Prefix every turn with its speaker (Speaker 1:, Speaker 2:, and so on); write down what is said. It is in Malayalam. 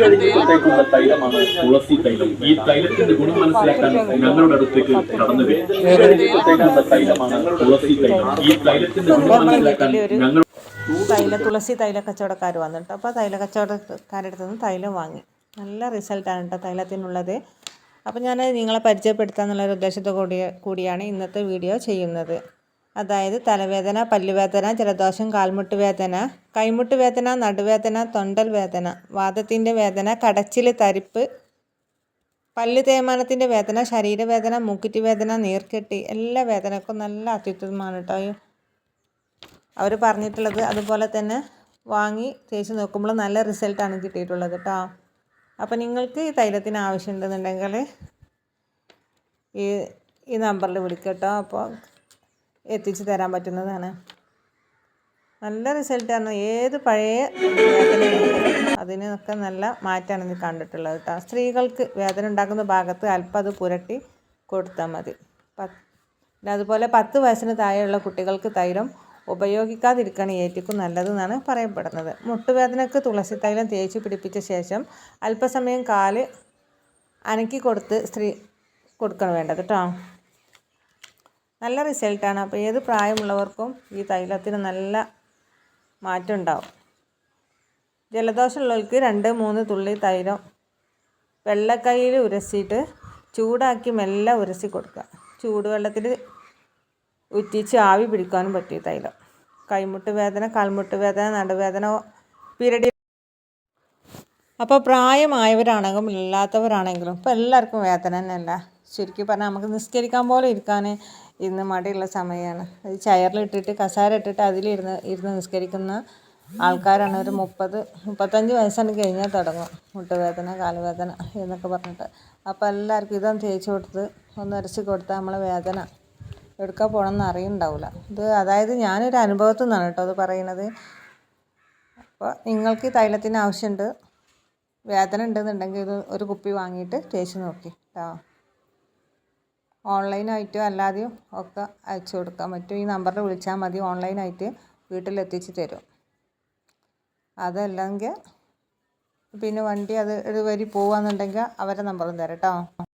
Speaker 1: കഴിഞ്ഞപ്പോഴത്തേക്കുള്ള തൈലമാണ് തുളസി തൈലം. ഈ തൈലത്തിന്റെ ഗുണം മനസ്സിലാക്കാൻ ഞങ്ങളുടെ അടുത്തേക്ക് കടന്നു വരും തൈലമാണ് തുളസി തൈലം. ഈ തൈലത്തിന്റെ ഗുണം മനസ്സിലാക്കാൻ ഞങ്ങൾ
Speaker 2: തൈല തുളസി തൈല കച്ചവടക്കാർ വന്നിട്ട് അപ്പോൾ തൈല കച്ചവടക്കാരുടെ അടുത്ത് നിന്ന് തൈലം വാങ്ങി. നല്ല റിസൾട്ടാണ് കേട്ടോ തൈലത്തിനുള്ളത്. അപ്പോൾ ഞാൻ നിങ്ങളെ പരിചയപ്പെടുത്താമെന്നുള്ള ഉദ്ദേശത്തോടു കൂടി കൂടിയാണ് ഇന്നത്തെ വീഡിയോ ചെയ്യുന്നത്. അതായത് തലവേദന പല്ലുവേദന ജലദോഷം കാൽമുട്ട് വേദന കൈമുട്ട് വേദന നടുവേദന തൊണ്ടൽ വേദന വാദത്തിന്റെ വേദന കടച്ചിൽ തരിപ്പ് പല്ല് തേയ്മാനത്തിന്റെ വേദന ശരീരവേദന മൂക്കുറ്റി വേദന നീർക്കെട്ടി എല്ലാ വേദനക്കും നല്ല അത്യുത്തമമാണ് കേട്ടോ. അവർ പറഞ്ഞിട്ടുള്ളത് അതുപോലെ തന്നെ വാങ്ങി തേച്ച് നോക്കുമ്പോൾ നല്ല റിസൾട്ടാണ് കിട്ടിയിട്ടുള്ളത് കേട്ടോ. അപ്പോൾ നിങ്ങൾക്ക് ഈ തൈലത്തിന് ആവശ്യമുണ്ടെന്നുണ്ടെങ്കിൽ ഈ ഈ നമ്പറിൽ വിളിക്കട്ടോ കേട്ടോ. അപ്പോൾ എത്തിച്ച് തരാൻ പറ്റുന്നതാണ്. നല്ല റിസൾട്ടാണ് ഏത് പഴയ അതിനൊക്കെ നല്ല മാറ്റമാണ് ഇത് കണ്ടിട്ടുള്ളത് കേട്ടോ. സ്ത്രീകൾക്ക് വേദന ഉണ്ടാക്കുന്ന ഭാഗത്ത് അല്പം അത് പുരട്ടി കൊടുത്താൽ മതി. പിന്നെ അതുപോലെ പത്ത് വയസ്സിന് താഴെയുള്ള കുട്ടികൾക്ക് തൈലം ഉപയോഗിക്കാതിരിക്കണം ഏറ്റവും നല്ലതെന്നാണ് പറയപ്പെടുന്നത്. മുട്ടുവേദനക്ക് തുളസി തൈലം തേച്ച് പിടിപ്പിച്ച ശേഷം അല്പസമയം കാൽ അനക്കി കൊടുത്ത് സ്ത്രീ കൊടുക്കണം വേണ്ടത് കേട്ടോ. നല്ല റിസൾട്ടാണ്. അപ്പോൾ ഏത് പ്രായമുള്ളവർക്കും ഈ തൈലത്തിന് നല്ല മാറ്റം ഉണ്ടാവും ജലദോഷമുള്ളവർക്ക് രണ്ട് മൂന്ന് തുള്ളി തൈലം വെള്ളക്കൈയിൽ ഉരസിയിട്ട് ചൂടാക്കി മെല്ലെ ഉരസി കൊടുക്കുക. ചൂടുവെള്ളത്തിൽ ഉറ്റിച്ച് ആവി പിടിക്കാനും പറ്റും തൈലം. കൈമുട്ട് വേദന കാൽമുട്ട് വേദന നടുവേദന പീരടി. അപ്പോൾ പ്രായമായവരാണെങ്കിലും ഇല്ലാത്തവരാണെങ്കിലും ഇപ്പോൾ എല്ലാവർക്കും വേദന തന്നെയല്ല? ചുരുക്കി പറഞ്ഞാൽ നമുക്ക് നിസ്കരിക്കാൻ പോലെ ഇരിക്കാൻ ഇന്ന് മടിയുള്ള സമയമാണ് അത് ചയറിലിട്ടിട്ട് കസാര ഇട്ടിട്ട് അതിലിരുന്ന് ഇരുന്ന് നിസ്കരിക്കുന്ന ആൾക്കാരാണ്. ഒരു മുപ്പത് മുപ്പത്തഞ്ച് വയസ്സാണ് കഴിഞ്ഞാൽ തുടങ്ങും. മുട്ടുവേദന കാലുവേദന എന്നൊക്കെ പറഞ്ഞിട്ട്. അപ്പോൾ എല്ലാവർക്കും ഇതൊന്ന് തേച്ച് കൊടുത്ത് ഒന്ന് അരച്ച് കൊടുത്താൽ നമ്മളെ വേദന എടുക്കാൻ പോകണമെന്ന് അറിയുന്നുണ്ടാവില്ല ഇത് അതായത് ഞാനൊരു അനുഭവത്തിൽ നിന്നാണ് കേട്ടോ അത് പറയുന്നത്. അപ്പോൾ നിങ്ങൾക്ക് ഈ തൈലത്തിന് ആവശ്യമുണ്ട് വേദന ഉണ്ടെന്നുണ്ടെങ്കിൽ ഇത് ഒരു കുപ്പി വാങ്ങിയിട്ട് തേച്ച് നോക്കി കേട്ടോ. ഓൺലൈനായിട്ടും അല്ലാതെയും ഒക്കെ അയച്ചു കൊടുക്കാൻ പറ്റും ഈ നമ്പറിൽ വിളിച്ചാൽ മതി. ഓൺലൈനായിട്ട് വീട്ടിലെത്തിച്ച് തരും. അതല്ലെങ്കിൽ പിന്നെ വണ്ടി അത് ഒരു പോവുകയാണെന്നുണ്ടെങ്കിൽ അവരെ നമ്പറും തരാം കേട്ടോ.